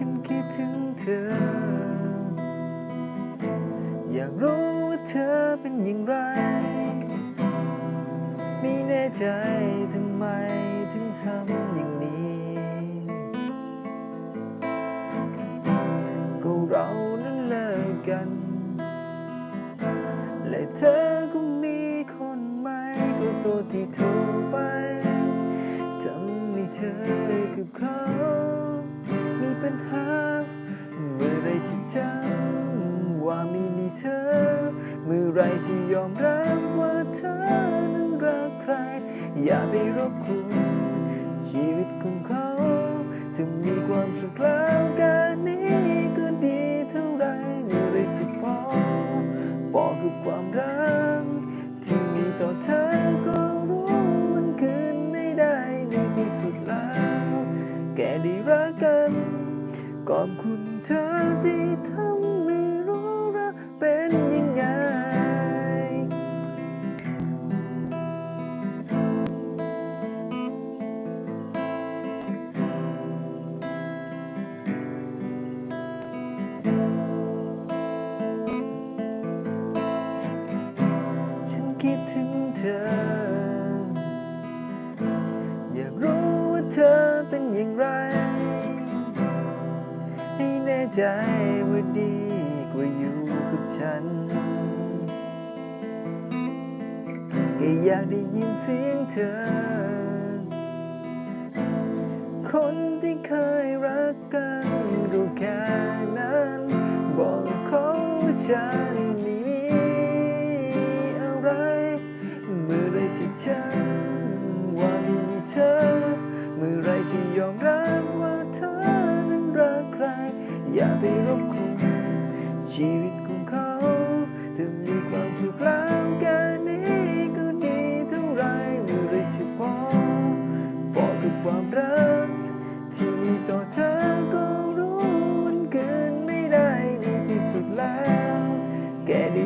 ฉันคิดถึงเธอ อยากรู้ว่าเธอเป็นอย่างไร ไม่แน่ใจทำไมถึงทำอย่างนี้ ก็เรานั้นเลิกกัน และเธอก็มีคนใหม่ก็ตัวที่โทรไปทำให้เธอกับเขา ปัญหา เมื่อไรจะจำว่าไม่มีเธอ เมื่อไรจะยอมรับว่าเธอนั้นรักใคร อย่าไปรบกวนชีวิตของเขา ถึงมีความสุขแล้ว ขอบคุณเธอที่ทำให้รู้ว่าเป็นยังไง ฉันคิดถึงเธอ อยากรู้ว่าเธอเป็นอย่างไร ใจว่าดีกว่าอยู่กับฉันก็อยากได้ยินเสียงเธอ คนที่เคยรักกันก็แค่นั้น บอกเขาว่าฉันไม่มีอะไร เมื่อไรจะจำว่าไม่มีเธอ เมื่อไรจะยอมรับ อย่าไปรบกวนชีวิตของเขาถึงมีความสุขแล้วแค่นี้ก็ดีเท่าไรไม่ได้จะพอบอกกับความรักที่มีต่อเธอก็รู้มันเกินไม่ได้ในที่สุดแล้วแกดี